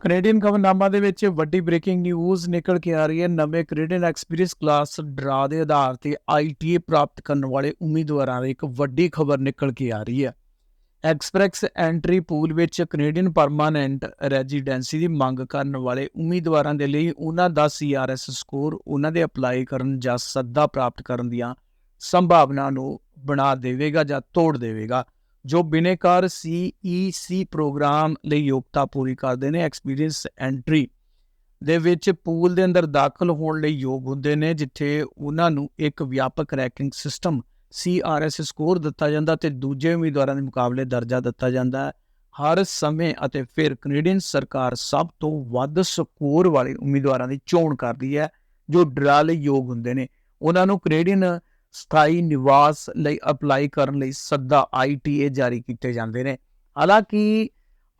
Canadian ਖਬਰਨਾਮਾ ਦੇ ਵਿੱਚ ਵੱਡੀ ਬ੍ਰੇਕਿੰਗ ਨਿਊਜ਼ ਨਿਕਲ ਕੇ ਆ ਰਹੀ ਹੈ। ਨਵੇਂ ਕੈਨੇਡੀਅਨ ਐਕਸਪੀਰੀਅੰਸ ਕਲਾਸ ਡਰਾ ਦੇ ਆਧਾਰ ਤੇ ਆਈਟੀਏ ਪ੍ਰਾਪਤ ਕਰਨ ਵਾਲੇ ਉਮੀਦਵਾਰਾਂ ਦੀ ਇੱਕ ਵੱਡੀ ਖਬਰ ਨਿਕਲ ਕੇ ਆ ਰਹੀ ਹੈ। ਐਕਸਪ੍ਰੈਸ ਐਂਟਰੀ ਪੂਲ ਵਿੱਚ ਕੈਨੇਡੀਅਨ ਪਰਮਾਨੈਂਟ ਰੈਜ਼ੀਡੈਂਸੀ ਦੀ ਮੰਗ ਕਰਨ ਵਾਲੇ ਉਮੀਦਵਾਰਾਂ ਦੇ ਲਈ ਉਹਨਾਂ ਦਾ ਸੀਆਰਐਸ ਸਕੋਰ ਉਹਨਾਂ ਦੇ ਅਪਲਾਈ ਕਰਨ ਜਾਂ ਸੱਦਾ ਪ੍ਰਾਪਤ ਕਰਨ ਦੀਆਂ ਸੰਭਾਵਨਾ ਨੂੰ ਬਣਾ ਦੇਵੇਗਾ ਜਾਂ ਤੋੜ ਦੇਵੇਗਾ। ਜੋ ਬਿਨੇਕਾਰ ਸੀਈਸੀ ਪ੍ਰੋਗਰਾਮ ਲਈ ਯੋਗਤਾ ਪੂਰੀ ਕਰਦੇ ਨੇ ਐਕਸਪੀਰੀਅੰਸ ਐਂਟਰੀ ਦੇ ਵਿੱਚ ਪੂਲ ਦੇ ਅੰਦਰ ਦਾਖਲ ਹੋਣ ਲਈ ਯੋਗ ਹੁੰਦੇ ਨੇ, ਜਿੱਥੇ ਉਹਨਾਂ ਨੂੰ ਇੱਕ ਵਿਆਪਕ ਰੈਂਕਿੰਗ ਸਿਸਟਮ ਸੀਆਰਐਸ ਸਕੋਰ ਦਿੱਤਾ ਜਾਂਦਾ ਤੇ ਦੂਜੇ ਉਮੀਦਵਾਰਾਂ ਦੇ ਮੁਕਾਬਲੇ ਦਰਜਾ ਦਿੱਤਾ ਜਾਂਦਾ ਹਰ ਸਮੇਂ ਅਤੇ ਫਿਰ ਕੈਨੇਡੀਅਨ ਸਰਕਾਰ ਸਭ ਤੋਂ ਵੱਧ ਸਕੋਰ ਵਾਲੇ ਉਮੀਦਵਾਰਾਂ ਦੀ ਚੋਣ ਕਰਦੀ ਹੈ, ਜੋ ਡਰਾ ਲਈ ਯੋਗ ਹੁੰਦੇ ਨੇ। ਉਹਨਾਂ ਨੂੰ ਕੈਨੇਡੀਅਨ ਸਥਾਈ ਨਿਵਾਸ ਲਈ ਅਪਲਾਈ ਕਰਨ ਲਈ ਸੱਦਾ ਆਈਟੀਏ ਜਾਰੀ ਕੀਤੇ ਜਾਂਦੇ ਨੇ। ਹਾਲਾਂਕਿ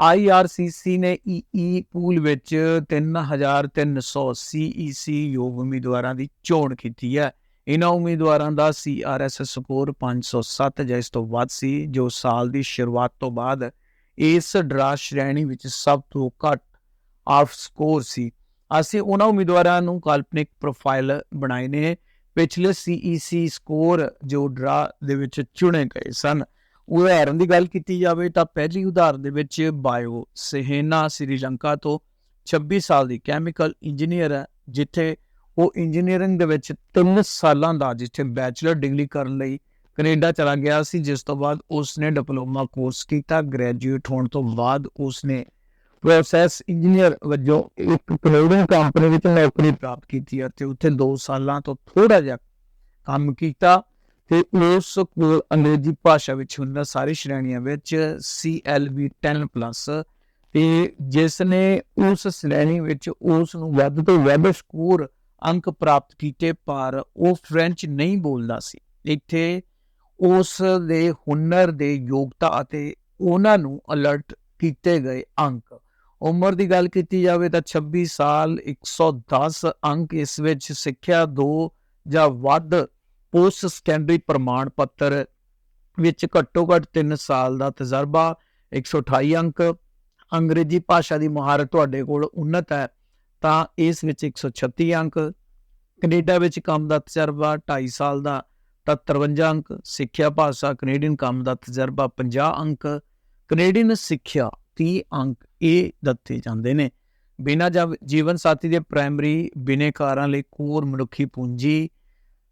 ਆਈਆਰਸੀਸੀ ਨੇ ਈਈ ਪੂਲ ਵਿੱਚ 3300 ਸੀਈਸੀ ਯੋਗ ਉਮੀਦਵਾਰਾਂ ਦੀ ਚੋਣ ਕੀਤੀ ਹੈ। ਇਹਨਾਂ ਉਮੀਦਵਾਰਾਂ ਦਾ ਸੀਆਰਐਸ ਸਕੋਰ 507 ਜਾਂ ਇਸ ਤੋਂ ਵੱਧ ਸੀ, ਜੋ ਸਾਲ ਦੀ ਸ਼ੁਰੂਆਤ ਤੋਂ ਬਾਅਦ ਇਸ ਡਰਾ ਸ਼੍ਰੇਣੀ ਵਿੱਚ ਸਭ ਤੋਂ ਘੱਟ ਆਫ ਸਕੋਰ ਸੀ। ਅਸੀਂ ਉਹਨਾਂ ਉਮੀਦਵਾਰਾਂ ਨੂੰ ਕਾਲਪਨਿਕ ਪ੍ਰੋਫਾਈਲ ਬਣਾਏ ਨੇ। ਪਿਛਲੇ ਸੀਈਸੀ ਸਕੋਰ ਜੋ ਡਰਾ ਦੇ ਵਿੱਚ ਚੁਣੇ ਗਏ ਸਨ। ਉਦਾਹਰਨ ਦੀ ਗੱਲ ਕੀਤੀ ਜਾਵੇ ਤਾਂ ਪਹਿਲੀ ਉਦਾਹਰਨ ਦੇ ਵਿੱਚ ਬਾਇਓ ਸਹਿਨਾ ਸ੍ਰੀਲੰਕਾ ਤੋਂ 26 ਸਾਲ ਦੀ ਕੈਮੀਕਲ ਇੰਜੀਨੀਅਰ ਹੈ, ਜਿੱਥੇ ਉਹ ਇੰਜੀਨੀਅਰਿੰਗ ਦੇ ਵਿੱਚ 3 ਸਾਲਾਂ ਦਾ, ਜਿੱਥੇ ਬੈਚਲਰ ਡਿਗਰੀ ਕਰਨ ਲਈ ਕੈਨੇਡਾ ਚਲਾ ਗਿਆ ਸੀ, ਜਿਸ ਤੋਂ ਬਾਅਦ ਉਸਨੇ ਡਿਪਲੋਮਾ ਕੋਰਸ ਕੀਤਾ ਗ੍ਰੈਜੂਏਟ ਹੋਣ ਤੋਂ ਬਾਅਦ ਉਸਨੇ ਪ੍ਰੋਸੈਸ ਇੰਜੀਨੀਅਰ ਵਜੋਂ ਇੱਕ ਕੈਨੇਡੀਅਨ ਕੰਪਨੀ ਵਿੱਚ ਨੌਕਰੀ ਪ੍ਰਾਪਤ ਕੀਤੀ ਅਤੇ ਉੱਥੇ 2 ਸਾਲਾਂ ਤੋਂ ਥੋੜਾ ਜਿਹਾ ਕੰਮ ਕੀਤਾ ਤੇ ਉਸ ਕੋਲ ਅੰਗਰੇਜ਼ੀ ਭਾਸ਼ਾ ਵਿੱਚ ਹੁੰਦਾ ਸਾਰੀ ਸ਼੍ਰੇਣੀਆਂ ਵਿੱਚ CLB 10+ ਤੇ ਜਿਸ ਨੇ ਉਸ ਸ਼੍ਰੇਣੀ ਵਿੱਚ ਉਸ ਨੂੰ ਵੱਧ ਤੋਂ ਵੱਧ ਸਕੋਰ ਅੰਕ ਪ੍ਰਾਪਤ ਕੀਤੇ, ਪਰ ਉਹ ਫ੍ਰੈਂਚ ਨਹੀਂ ਬੋਲਦਾ ਸੀ। ਇੱਥੇ ਉਸ ਦੇ ਹੁਨਰ ਦੇ ਯੋਗਤਾ ਅਤੇ ਉਹਨਾਂ ਨੂੰ ਅਲਰਟ ਕੀਤੇ ਗਏ ਅੰਕ ਉਮਰ ਦੀ ਗੱਲ ਕੀਤੀ ਜਾਵੇ ਤਾਂ 26 ਸਾਲ 110 ਅੰਕ ਇਸ ਵਿੱਚ ਸਿੱਖਿਆ 2 ਜਾਂ ਵੱਧ ਪੋਸਟ ਸੈਕੰਡਰੀ ਪ੍ਰਮਾਣ ਪੱਤਰ ਵਿੱਚ ਘੱਟੋ ਘੱਟ 3 ਸਾਲ ਦਾ ਤਜਰਬਾ 128 ਅੰਕ। ਅੰਗਰੇਜ਼ੀ ਭਾਸ਼ਾ ਦੀ ਮਹਾਰਤ ਤੁਹਾਡੇ ਕੋਲ ਉન્નਤ ਹੈ, ਤਾਂ ਇਸ ਵਿੱਚ 136 ਅੰਕ। ਕੈਨੇਡਾ ਵਿੱਚ ਕੰਮ ਦਾ ਤਜਰਬਾ 2.5 ਸਾਲ ਦਾ, ਤਾਂ 53 ਅੰਕ। ਸਿੱਖਿਆ ਭਾਸ਼ਾ ਕੈਨੇਡੀਅਨ ਕੰਮ ਦਾ ਤਜਰਬਾ 50 ਅੰਕ। ਕੈਨੇਡੀਅਨ ਸਿੱਖਿਆ 30 ਅੰਕ ਇਹ ਦਿੱਤੇ ਜਾਂਦੇ ਨੇ। ਬਿਨਾਂ ਜੀਵਨ ਸਾਥੀ ਦੇ ਪ੍ਰਾਇਮਰੀ ਬਿਨੇਕਾਰਾਂ ਲਈ ਕੋਰ ਮਨੁੱਖੀ ਪੂੰਜੀ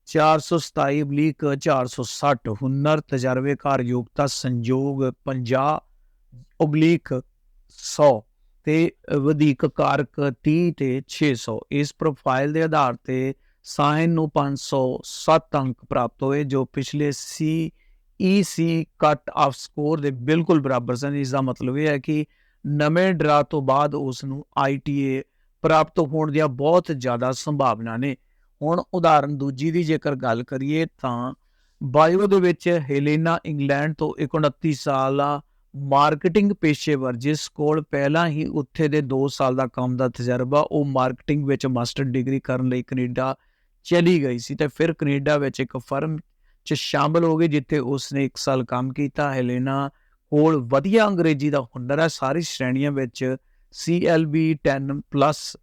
427 460 ਹੁਨਰ ਤਜਰਬੇਕਾਰ ਯੋਗਤਾ ਸੰਯੋਗ 50 ਉਬਲੀਕ 100 ਤੇ ਵਧੇਕ ਕਾਰਕ 30 ਤੇ 600 ਇਸ ਪ੍ਰੋਫਾਈਲ ਦੇ ਆਧਾਰ ਤੇ ਸਾਇਨ ਨੂੰ 507 ਅੰਕ ਪ੍ਰਾਪਤ ਹੋਏ, ਜੋ ਪਿਛਲੇ C EC cut off score ਦੇ ਬਿਲਕੁਲ ਬਰਾਬਰ ਸਨ। ਇਸ ਦਾ ਮਤਲਬ ਇਹ ਹੈ ਕਿ ਨਵੇਂ ਡਰਾ ਤੋਂ ਬਾਅਦ ਉਸ ਨੂੰ ਆਈਟੀਏ ਪ੍ਰਾਪਤ ਹੋਣ ਦੀਆਂ ਬਹੁਤ ਜ਼ਿਆਦਾ ਸੰਭਾਵਨਾ ਨੇ। ਹੁਣ ਉਦਾਹਰਨ ਦੂਜੀ ਦੀ ਜੇਕਰ ਗੱਲ ਕਰੀਏ ਤਾਂ ਬਾਇਓ ਦੇ ਵਿੱਚ ਹੈਲੇਨਾ ਇੰਗਲੈਂਡ ਤੋਂ 29 ਸਾਲਾ ਮਾਰਕੀਟਿੰਗ ਪੇਸ਼ੇਵਰ, ਜਿਸ ਕੋਲ ਪਹਿਲਾਂ ਹੀ ਉੱਥੇ ਦੇ 2 ਸਾਲ ਦਾ ਕੰਮ ਦਾ ਤਜਰਬਾ, ਉਹ ਮਾਰਕੀਟਿੰਗ ਵਿੱਚ ਮਾਸਟਰ ਡਿਗਰੀ ਕਰਨ ਲਈ ਕੈਨੇਡਾ ਚਲੀ ਗਈ ਸੀ ਤੇ ਫਿਰ ਕੈਨੇਡਾ ਵਿੱਚ ਇੱਕ ਫਰਮ 'ਚ ਸ਼ਾਮਲ ਹੋ ਗਏ, ਜਿੱਥੇ ਉਸਨੇ 1 ਸਾਲ ਕੰਮ ਕੀਤਾ। ਹੈਲੇਨਾ ਕੋਲ ਵਧੀਆ ਅੰਗਰੇਜ਼ੀ ਦਾ ਹੁਨਰ ਹੈ। ਸਾਰੀ ਸ਼੍ਰੇਣੀਆਂ ਵਿੱਚ CLB 10+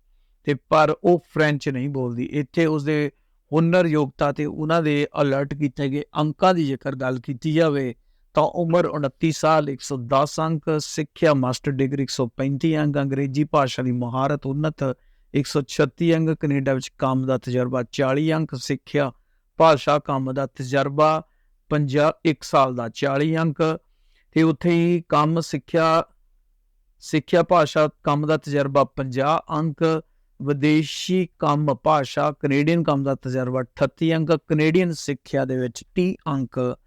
ਤੇ ਪਰ ਉਹ ਫ੍ਰੈਂਚ ਨਹੀਂ ਬੋਲਦੀ। ਇੱਥੇ ਉਸਦੇ ਹੁਨਰ ਯੋਗਤਾ ਤੇ ਉਹਨਾਂ ਦੇ ਅਲਰਟ ਕੀਤੇ ਗਏ ਅੰਕਾਂ ਦੀ ਜੇਕਰ ਗੱਲ ਕੀਤੀ ਜਾਵੇ, ਤਾਂ ਉਮਰ 29 ਸਾਲ 110 ਅੰਕ, ਸਿੱਖਿਆ ਮਾਸਟਰ ਡਿਗਰੀ 135 ਅੰਕ, ਅੰਗਰੇਜ਼ੀ ਭਾਸ਼ਾ ਦੀ ਮਹਾਰਤ ਉન્નਤ 136 ਅੰਕ, ਕੈਨੇਡਾ ਵਿੱਚ ਕੰਮ ਦਾ ਤਜਰਬਾ 40 ਅੰਕ, ਸਿੱਖਿਆ ਭਾਸ਼ਾ ਕੰਮ ਦਾ ਤਜਰਬਾ 50 1 ਸਾਲ ਦਾ 40 ਅੰਕ ਤੇ ਉੱਥੇ ਹੀ ਕੰਮ, ਸਿੱਖਿਆ ਸਿੱਖਿਆ ਭਾਸ਼ਾ ਕੰਮ ਦਾ ਤਜਰਬਾ 50 ਅੰਕ, ਵਿਦੇਸ਼ੀ ਕੰਮ ਭਾਸ਼ਾ ਕੈਨੇਡੀਅਨ ਕੰਮ ਦਾ ਤਜਰਬਾ 38 ਅੰਕ ਕੈਨੇਡੀਅਨ ਸਿੱਖਿਆ ਦੇ ਵਿੱਚ 30 ਅੰਕ।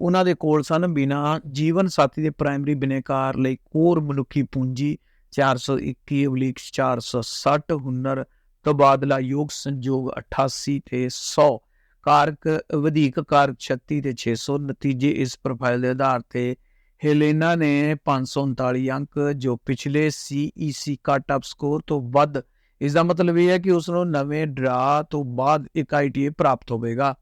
ਉਹਨਾਂ ਦੇ ਕੋਲ ਸਨ ਬਿਨਾ ਜੀਵਨ ਸਾਥੀ ਦੇ ਪ੍ਰਾਇਮਰੀ ਬਿਨੇਕਾਰ ਲਈ ਕੋਰ ਮਨੁੱਖੀ ਪੂੰਜੀ 421 460 ਹੁਨਰ, ਤਬਾਦਲਾ ਯੋਗ ਸੰਯੋਗ 88 ਤੇ 100 ਕਾਰਕ, ਵਧੇਕ ਕਾਰਕ 36 ਤੇ 600 ਨਤੀਜੇ ਇਸ ਪ੍ਰੋਫਾਈਲ ਦੇ ਆਧਾਰ ਤੇ ਹੈਲੇਨਾ ਨੇ 539 ਅੰਕ, ਜੋ ਪਿਛਲੇ ਸੀਈਸੀ ਕੱਟ ਅਪ ਸਕੋਰ ਤੋਂ ਵੱਧ ਇਸ ਦਾ ਮਤਲਬ ਇਹ ਹੈ ਕਿ ਉਸ ਨੂੰ ਨਵੇਂ ਡਰਾ ਤੋਂ ਬਾਅਦ ਇੱਕ ਆਈਟੀਏ ਪ੍ਰਾਪਤ ਹੋਵੇਗਾ।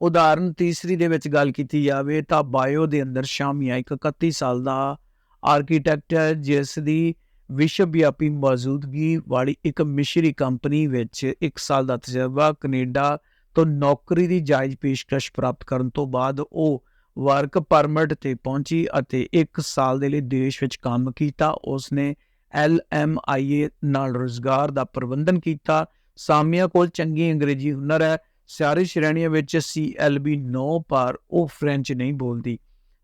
ਉਦਾਹਰਨ ਤੀਸਰੀ ਦੇ ਵਿੱਚ ਗੱਲ ਕੀਤੀ ਜਾਵੇ ਤਾਂ ਬਾਇਓ ਦੇ ਅੰਦਰ ਸ਼ਾਮੀਆ ਇੱਕ 31 ਸਾਲ ਦਾ ਆਰਕੀਟੈਕਟ ਹੈ, ਜਿਸ ਦੀ ਵਿਸ਼ਵ ਵਿਆਪੀ ਮੌਜੂਦਗੀ ਵਾਲੀ ਇੱਕ ਮਿਸ਼ਰੀ ਕੰਪਨੀ ਵਿੱਚ 1 ਸਾਲ ਦਾ ਤਜਰਬਾ ਕੈਨੇਡਾ ਤੋਂ ਨੌਕਰੀ ਦੀ ਜਾਇਜ਼ ਪੇਸ਼ਕਸ਼ ਪ੍ਰਾਪਤ ਕਰਨ ਤੋਂ ਬਾਅਦ ਉਹ ਵਰਕ ਪਰਮਿਟ ਤੇ ਪਹੁੰਚੀ ਅਤੇ 1 ਸਾਲ ਦੇ ਲਈ ਦੇਸ਼ ਵਿੱਚ ਕੰਮ ਕੀਤਾ। ਉਸਨੇ LMIA ਨਾਲ ਰੋਜ਼ਗਾਰ ਦਾ ਪ੍ਰਬੰਧਨ ਕੀਤਾ। ਸਾਮੀਆ ਕੋਲ ਚੰਗੀ ਅੰਗਰੇਜ਼ੀ ਹੁਨਰ ਹੈ। ਸਾਰੀ ਸ਼੍ਰੇਣੀਆਂ ਵਿੱਚ CLB 9 ਪਰ ਉਹ ਫ੍ਰੈਂਚ ਨਹੀਂ ਬੋਲਦੀ।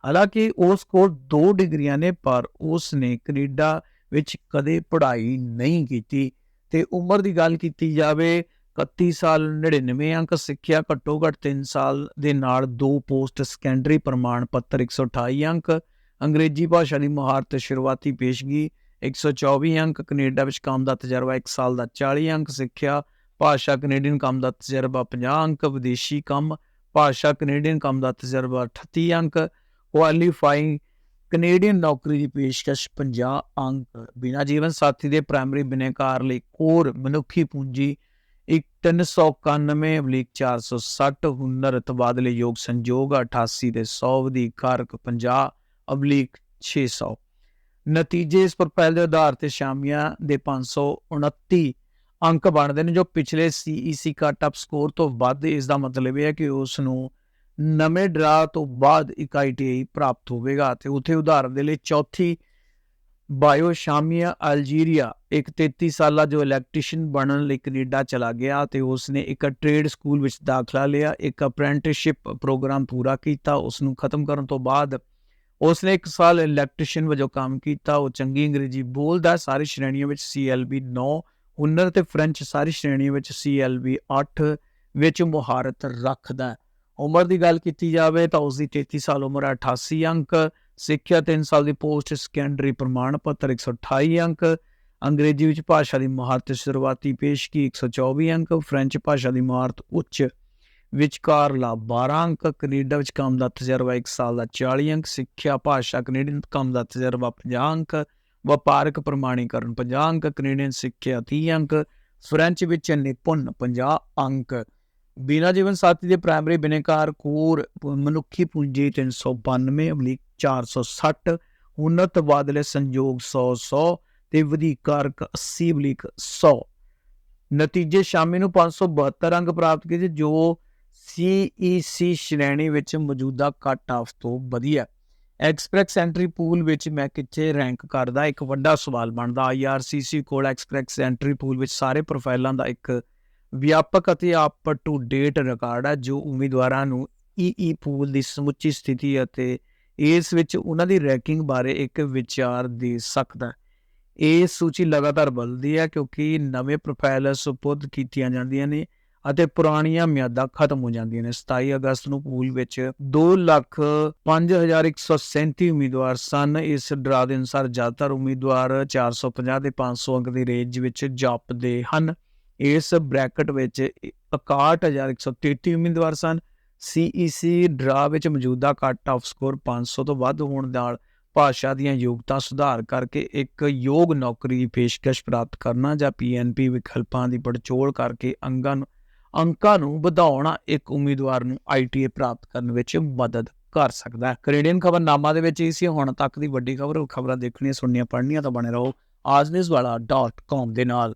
ਹਾਲਾਂਕਿ ਉਸ ਕੋਲ ਦੋ ਡਿਗਰੀਆਂ ਨੇ, ਪਰ ਉਸ ਨੇ ਕੈਨੇਡਾ ਵਿੱਚ ਕਦੇ ਪੜ੍ਹਾਈ ਨਹੀਂ ਕੀਤੀ। ਤੇ ਉਮਰ ਦੀ ਗੱਲ ਕੀਤੀ ਜਾਵੇ 31 ਸਾਲ 99 ਅੰਕ ਸਿੱਖਿਆ, ਘੱਟੋ ਘੱਟ 3 ਸਾਲ ਦੇ ਨਾਲ ਦੋ ਪੋਸਟ ਸੈਕੰਡਰੀ ਪ੍ਰਮਾਣ ਪੱਤਰ 128 ਅੰਕ, ਅੰਗਰੇਜ਼ੀ ਭਾਸ਼ਾ ਦੀ ਮੁਹਾਰਤ ਸ਼ੁਰੂਆਤੀ ਪੇਸ਼ਗੀ 124 ਅੰਕ, ਕੈਨੇਡਾ ਵਿੱਚ ਕੰਮ ਦਾ ਤਜਰਬਾ 1 ਸਾਲ ਦਾ 40 ਅੰਕ ਸਿੱਖਿਆ, ਭਾਸ਼ਾ ਕੈਨੇਡੀਅਨ ਕੰਮ ਦਾ ਤਜਰਬਾ 50 ਅੰਕ, ਵਿਦੇਸ਼ੀ ਕੰਮ, ਭਾਸ਼ਾ ਕੈਨੇਡੀਅਨ ਕੰਮ ਦਾ ਤਜਰਬਾ 38 ਅੰਕ ਕੁਆਲੀਫਾਈਂਗ ਕੈਨੇਡੀਅਨ ਨੌਕਰੀ ਦੀ ਪੇਸ਼ਕਸ਼ 50 ਅੰਕ। ਬਿਨਾ ਜੀਵਨ ਸਾਥੀ ਦੇ ਪ੍ਰਾਇਮਰੀ ਬਿਨੇਕਾਰ ਲਈ ਕੋਰ ਮਨੁੱਖੀ ਪੂੰਜੀ ਇੱਕ 391 ਅਬਲੀਕ 460 ਹੁਨਰ ਤਬਾਦਲੇ ਯੋਗ ਸੰਯੋਗ 88 ਦੇ 100 ਦੀ ਕਾਰਕ 50 ਅਬਲੀਕ 600 ਨਤੀਜੇ ਇਸ ਪ੍ਰੋਫਾਈਲ ਦੇ ਆਧਾਰ ਤੇ ਸ਼ਾਮੀਆਂ ਦੇ 529 ਅੰਕ ਬਣਦੇ ਨੇ ਜੋ ਪਿਛਲੇ ਸੀਈਸੀ ਕੱਟ ਅਪ ਸਕੋਰ ਤੋਂ ਵੱਧ। ਇਸ ਦਾ ਮਤਲਬ ਇਹ ਹੈ ਕਿ ਉਸ ਨੂੰ ਨਵੇਂ ਡਰਾ ਤੋਂ ਬਾਅਦ ਇੱਕ ਆਈਟੀਆਈ ਪ੍ਰਾਪਤ ਹੋਵੇਗਾ ਤੇ ਉਥੇ ਉਦਾਹਰਨ ਦੇ ਲਈ ਚੌਥੀ ਬਾਇਓ ਸ਼ਾਮੀਆ ਅਲਜੀਰੀਆ, ਇੱਕ 33 ਸਾਲਾ ਜੋ ਇਲੈਕਟ੍ਰੀਸ਼ੀਅਨ ਬਣਨ ਲਈ ਕੈਨੇਡਾ ਚਲਾ ਗਿਆ ਤੇ ਉਸ ਨੇ ਇੱਕ ਟ੍ਰੇਡ ਸਕੂਲ ਵਿੱਚ ਦਾਖਲਾ ਲਿਆ, ਇੱਕ ਅਪ੍ਰੈਂਟਿਸਸ਼ਿਪ ਪ੍ਰੋਗਰਾਮ ਪੂਰਾ ਕੀਤਾ ਉਸ ਨੂੰ ਖਤਮ ਕਰਨ ਤੋਂ ਬਾਅਦ ਉਸਨੇ ਇੱਕ ਸਾਲ ਇਲੈਕਟ੍ਰੀਸ਼ੀਅਨ ਵਜੋਂ ਕੰਮ ਕੀਤਾ, ਉਹ ਚੰਗੀ ਅੰਗਰੇਜ਼ੀ ਬੋਲਦਾ ਸਾਰੀ ਸ਼੍ਰੇਣੀਆਂ ਵਿੱਚ CLB 9 ਹੁਨਰ ਤੇ ਫ੍ਰੈਂਚ ਸਾਰੀ ਸ਼੍ਰੇਣੀਆਂ ਵਿੱਚ CLB 8 ਵਿੱਚ ਮੁਹਾਰਤ ਰੱਖਦਾ ਉਮਰ ਦੀ ਗੱਲ ਕੀਤੀ ਜਾਵੇ ਤਾਂ ਉਸ ਦੀ 33 ਸਾਲ ਉਮਰ ਹੈ 88 ਅੰਕ ਸਿੱਖਿਆ 3 ਸਾਲ ਦੀ ਪੋਸਟ ਸੈਕੰਡਰੀ ਪ੍ਰਮਾਣ ਪੱਤਰ 128 ਅੰਕ, ਅੰਗਰੇਜ਼ੀ ਵਿੱਚ ਭਾਸ਼ਾ ਦੀ ਮਹਾਰਤ ਸ਼ੁਰੂਆਤੀ ਪੇਸ਼ਗੀ 124 ਅੰਕ, ਫ੍ਰੈਂਚ ਭਾਸ਼ਾ ਦੀ ਮਹਾਰਤ ਉੱਚ ਵਿਚਕਾਰਲਾ 12 ਅੰਕ, ਕੈਨੇਡਾ ਵਿੱਚ ਕੰਮ ਦਾ ਤਜਰਬਾ 1 ਸਾਲ ਦਾ 40 ਅੰਕ, ਸਿੱਖਿਆ ਭਾਸ਼ਾ ਕੈਨੇਡੀਅਨ ਕੰਮ ਦਾ ਤਜਰਬਾ 50 ਅੰਕ, ਵਪਾਰਕ ਪ੍ਰਮਾਣੀਕਰਨ 50 ਅੰਕ, ਕੈਨੇਡੀਅਨ ਸਿੱਖਿਆ 30 ਅੰਕ, ਫ੍ਰੈਂਚ ਵਿੱਚ ਨਿਪੁੰਨ 50 ਅੰਕ। ਬਿਨਾ ਜੀਵਨ ਸਾਥੀ ਦੇ ਪ੍ਰਾਇਮਰੀ ਬਿਨੇਕਾਰ ਕੋਰ ਮਨੁੱਖੀ ਪੂੰਜੀ 392 ਅਮਲੀਕ 460 ਹੁਨਰ ਤਬਾਦਲੇ ਸੰਯੋਗ 100 100 ਤੇ ਵਧੀਕਾਰਕ 80 ਅਮਲੀਕ 100 ਨਤੀਜੇ ਸ਼ਾਮੀ ਨੂੰ 572 ਅੰਕ ਪ੍ਰਾਪਤ ਕੀਤੇ, ਜੋ ਸੀਈਸੀ ਸ਼੍ਰੇਣੀ ਵਿੱਚ ਮੌਜੂਦਾ ਕੱਟ ਆਫ ਤੋਂ ਵਧੀਆ। ਐਕਸਪ੍ਰੈਸ ਐਂਟਰੀ ਪੂਲ ਵਿੱਚ ਮੈਂ ਕਿੱਥੇ ਰੈਂਕ ਕਰਦਾ? ਇੱਕ ਵੱਡਾ ਸਵਾਲ ਬਣਦਾ। ਆਈਆਰਸੀਸੀ ਕੋਲ ਐਕਸਪ੍ਰੈਸ ਐਂਟਰੀ ਪੂਲ ਵਿੱਚ ਸਾਰੇ ਪ੍ਰੋਫਾਈਲਾਂ ਦਾ ਇੱਕ ਵਿਆਪਕ ਅਤੇ ਅਪ ਟੂ ਡੇਟ ਰਿਕਾਰਡ ਹੈ, ਜੋ ਉਮੀਦਵਾਰਾਂ ਨੂੰ ਈਈ ਪੂਲ ਦੀ ਸਮੁੱਚੀ ਸਥਿਤੀ ਅਤੇ ਇਸ ਵਿੱਚ ਉਹਨਾਂ ਦੀ ਰੈਂਕਿੰਗ ਬਾਰੇ ਇੱਕ ਵਿਚਾਰ ਦੇ ਸਕਦਾ ਹੈ। ਇਹ ਸੂਚੀ ਲਗਾਤਾਰ ਬਦਲਦੀ ਹੈ ਕਿਉਂਕਿ ਨਵੇਂ ਪ੍ਰੋਫਾਈਲ ਸੁਪੁਰਦ ਕੀਤੀਆਂ ਜਾਂਦੀਆਂ ਨੇ ਅਤੇ ਪੁਰਾਣੀਆਂ ਮਿਆਦਾਂ ਖਤਮ ਹੋ ਜਾਂਦੀਆਂ ਨੇ। 27 ਅਗਸਤ ਨੂੰ ਪੂਲ ਵਿੱਚ 2 ਲੱਖ 5137 ਉਮੀਦਵਾਰ ਸਨ। ਇਸ ਡਰਾ ਦੇ ਅਨੁਸਾਰ ਜ਼ਿਆਦਾਤਰ ਉਮੀਦਵਾਰ 450 ਦੇ 500 ਅੰਕ ਦੀ ਰੇਂਜ ਵਿੱਚ ਜਾਪਦੇ ਹਨ। ਇਸ ਬ੍ਰੈਕਟ ਵਿੱਚ 61133 ਉਮੀਦਵਾਰ ਸਨ। ਸੀਈਸੀ ਡਰਾ ਵਿੱਚ ਮੌਜੂਦਾ ਕੱਟ ਆਫ ਸਕੋਰ 500 ਤੋਂ ਵੱਧ ਹੋਣ ਨਾਲ ਭਾਸ਼ਾ ਦੀਆਂ ਯੋਗਤਾ ਸੁਧਾਰ ਕਰਕੇ ਇੱਕ ਯੋਗ ਨੌਕਰੀ ਦੀ ਪੇਸ਼ਕਸ਼ ਪ੍ਰਾਪਤ ਕਰਨਾ ਜਾਂ ਪੀਐਨਪੀ ਵਿਕਲਪਾਂ ਦੀ ਪੜਚੋਲ ਕਰਕੇ ਅੰਗਾਂ ਨੂੰ, ਅੰਕਾਂ ਨੂੰ ਵਧਾਉਣਾ ਇੱਕ ਉਮੀਦਵਾਰ ਨੂੰ ਆਈਟੀਏ ਪ੍ਰਾਪਤ ਕਰਨ ਵਿੱਚ ਮਦਦ ਕਰ ਸਕਦਾ ਹੈ। ਕੈਨੇਡੀਅਨ ਖਬਰਨਾਮਾ ਦੇ ਵਿੱਚ ਇਹ ਸੀ, ਹੁਣ ਤੱਕ ਦੀ ਵੱਡੀ ਖਬਰ, ਖਬਰਾਂ ਦੇਖਣੀਆਂ, ਸੁਣਨੀਆਂ, ਪੜ੍ਹਨੀਆਂ ਤਾਂ ਬਣੇ ਰਹੋ। ਆਜਨਿਊਜ਼ਵਾਲਾ.com ਦੇ ਨਾਲ।